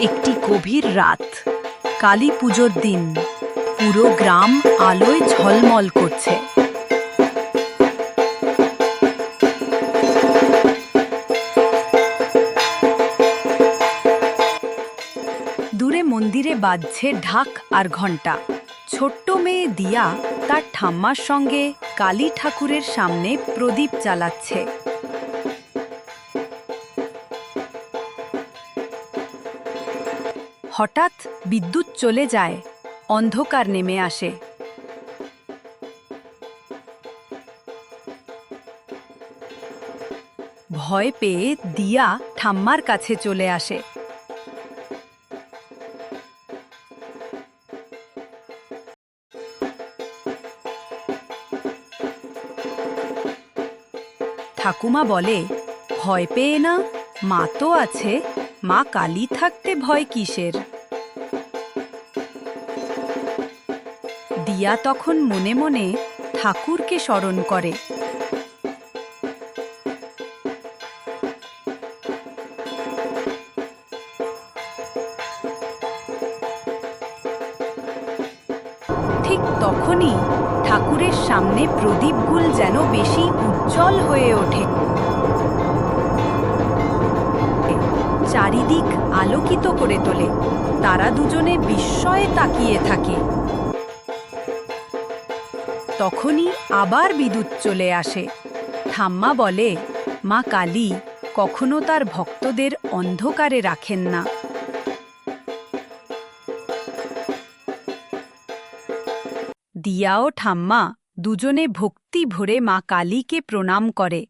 একটি গভীর রাত। কালী পুজোর দিন। পুরো গ্রাম আলোয় ঝলমল করছে। দূরে মন্দিরে বাজছে ঢাক আর ঘণ্টা। ছোট্ট মেয়ে দিয়া তার ঠাম্মার সঙ্গে কালী ঠাকুরের সামনে প্রদীপ জ্বালাচ্ছে। হঠাৎ বিদ্যুৎ চলে যায়, অন্ধকার নেমে আসে। ভয় পেয়ে দিয়া ঠাম্মার কাছে চলে আসে। ঠাকুমা বলে, ভয় পেয়ে না মা তো আছে। মা কালী থাকতে ভয় কিসের? দিয়া তখন মনে মনে ঠাকুরকে স্মরণ করে। ঠিক তখনই ঠাকুরের সামনে প্রদীপগুল যেন বেশি উজ্জ্বল হয়ে ওঠে। চারিদিক আলোকিত করে তোলে। তারা দুজনে বিস্ময়ে তাকিয়ে থাকে। তখনই আবার বিদ্যুৎ চলে আসে। ঠাম্মা বলে, মা কালী, কখনো তার ভক্তদের অন্ধকারে রাখেন না। দিয়া ও ঠাম্মা, দুজনে ভক্তি ভরে মা কালীকে প্রণাম করে।